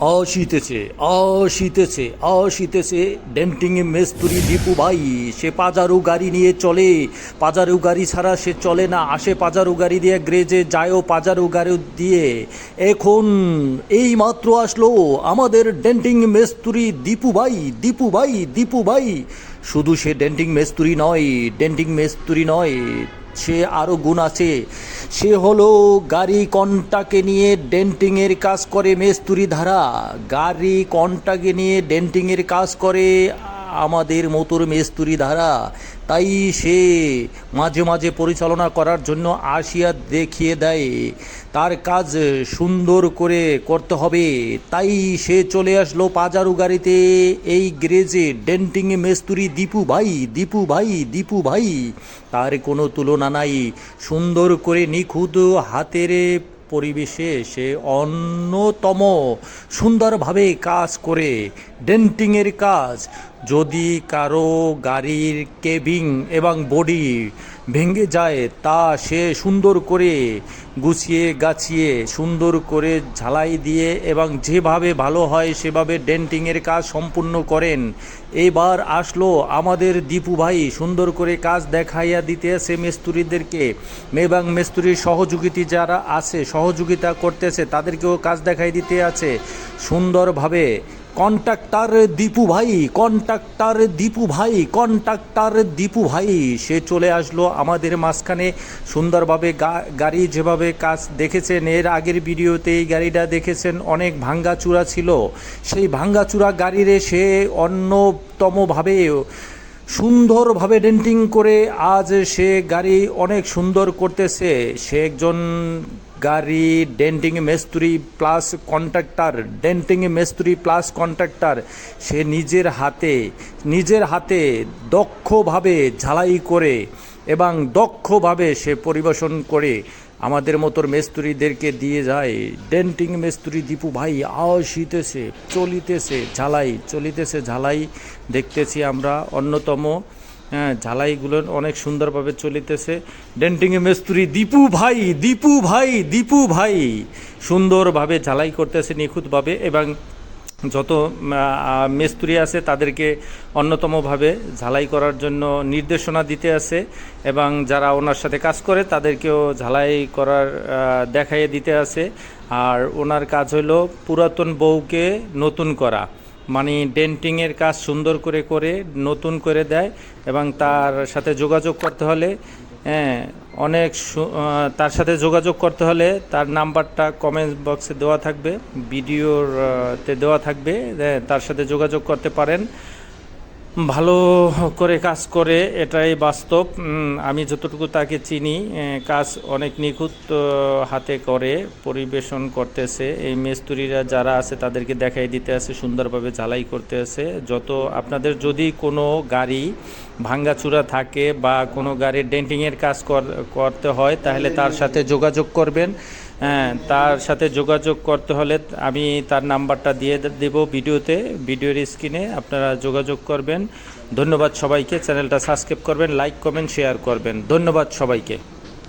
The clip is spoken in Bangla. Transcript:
আসিতেছে আসিতেছে আসিতেছে ডেন্টিং মেস্তুরি দীপু ভাই, সে পাজারু গাড়ি নিয়ে চলে। পাজারু গাড়ি ছাড়া সে চলে না, আসে পাজারু গাড়ি দিয়ে গ্রেজে যায়ও পাজারু গাড়ি দিয়ে। এখন এই মাত্র আসলো আমাদের ডেন্টিং মেস্তুরি দীপু ভাই দীপু ভাই দীপু ভাই। শুধু সে ডেন্টিং মেস্তুরি নয় ডেন্টিং মেস্তুরি নয় সে আরও গুণ আছে। সে হলো গাড়ি কন্টাকে নিয়ে ডেন্টিংয়ের কাজ করে মেস্তুরি ধারা। গাড়ি কন্টাকে নিয়ে ডেন্টিংয়ের কাজ করে আমাদের মতোর মেস্তুরি ধারা। তাই সে মাঝে মাঝে পরিচালনা করার জন্য আসিয়া দেখিয়ে দেয়। তার কাজ সুন্দর করে করতে হবে। তাই সে চলে আসলো পাজারু গাড়িতে। এই গ্রেজে ডেন্টিং মেস্তুরি দীপু ভাই দীপু ভাই দীপু ভাই। তার কোনো তুলনা নাই। সুন্দর করে নিখুঁত হাতের পরিবেশে সে অন্যতম সুন্দরভাবে কাজ করে। ডেন্টিংয়ের কাজ যদি কারও গাড়ির কেবিং এবং বডি ভেঙে যায়, তা সে সুন্দর করে গুছিয়ে গাছিয়ে, সুন্দর করে ঝালাই দিয়ে এবং যেভাবে ভালো হয় সেভাবে ডেন্টিংয়ের কাজ সম্পূর্ণ করেন। এবার আসলো আমাদের দীপু ভাই সুন্দর করে কাজ দেখাইয়া দিতে আছে মেস্তুরিদেরকে এবং মেস্তুরির সহযোগিতা যারা আছে, সহযোগিতা করতেছে, তাদেরকেও কাজ দেখাই দিতে আছে। সুন্দরভাবে কন্ট্রাক্টর দীপু ভাই, কন্ট্রাক্টর দীপু ভাই, কন্ট্রাক্টর দীপু ভাই। সে চলে আসলো আমাদের মাঝখানে। সুন্দরভাবে গাড়ি যেভাবে কাজ দেখেছেন, এর আগের ভিডিওতে এই গাড়িটা দেখেছেন, অনেক ভাঙ্গাচূড়া ছিল। সেই ভাঙ্গাচূড়া গাড়িরে সে অন্যতমভাবে সুন্দরভাবে ডেন্টিং করে আজ সে গাড়ি অনেক সুন্দর করতেছে। সে একজন গাড়ি ডেন্টিং মেস্তুরি প্লাস কন্ট্রাক্টর ডেন্টিং মেস্তুরি প্লাস কন্ট্রাক্টর সে নিজের হাতে নিজের হাতে দক্ষভাবে ঝালাই করে এবং দক্ষভাবে সে পরিবেশন করে আমাদের মতোর মেস্তুরিদেরকে দিয়ে যায়। ডেন্টিং মেস্তুরি দীপু ভাই আসিতেছে চলিতেছে, ঝালাই চলিতেছে ঝালাই, দেখতেছি আমরা অন্যতম হ্যাঁ ঝালাইগুলো অনেক সুন্দরভাবে চলিতেছে। ডেন্টিং মেস্তুরি, দীপু ভাই দীপু ভাই দীপু ভাই। সুন্দরভাবে ঝালাই করতেছে নিখুঁতভাবে এবং যত মিস্ত্রি আছে তাদেরকে অন্যতমভাবে ঝালাই করার জন্য নির্দেশনা দিতে আছে এবং যারা ওনার সাথে কাজ করে তাদেরকেও ঝালাই করার দেখাইয়ে দিতে আছে। আর ওনার কাজ হলো পুরাতন বউকে নতুন করা। মানে ডেন্টিংয়ের কাজ সুন্দর করে করে নতুন করে দেয় এবং তার সাথে যোগাযোগ করতে হলে হ্যাঁ অনেক তার সাথে যোগাযোগ করতে হলে তার নাম্বারটা কমেন্ট বক্সে দেওয়া থাকবে ভিডিওর তে দেওয়া থাকবে হ্যাঁ, তার সাথে যোগাযোগ করতে পারেন। ভালো করে কাজ করে, এটাই বাস্তব। আমি যতটুকু তাকে চিনি কাজ অনেক নিখুঁত হাতে করে, পরিবেশন করতেছে। এই মেস্তুরিরা যারা আছে, তাদেরকে দেখাই দিতে আছে, সুন্দরভাবে ঝালাই করতে আছে। যত, আপনাদের যদি কোনো গাড়ি ভাঙ্গাচুরা থাকে বা কোনো গাড়ির ডেন্টিংয়ের কাজ কর- করতে হয়, তাহলে তার সাথে যোগাযোগ করবেন। হ্যাঁ তার সাথে যোগাযোগ করতে হলে আমি তার নাম্বারটা দিয়ে দেব ভিডিওতে, ভিডিওর স্ক্রিনে, আপনারা যোগাযোগ করবেন। ধন্যবাদ সবাইকে, চ্যানেলটা সাবস্ক্রাইব করবেন, লাইক, কমেন্ট, শেয়ার করবেন। ধন্যবাদ সবাইকে।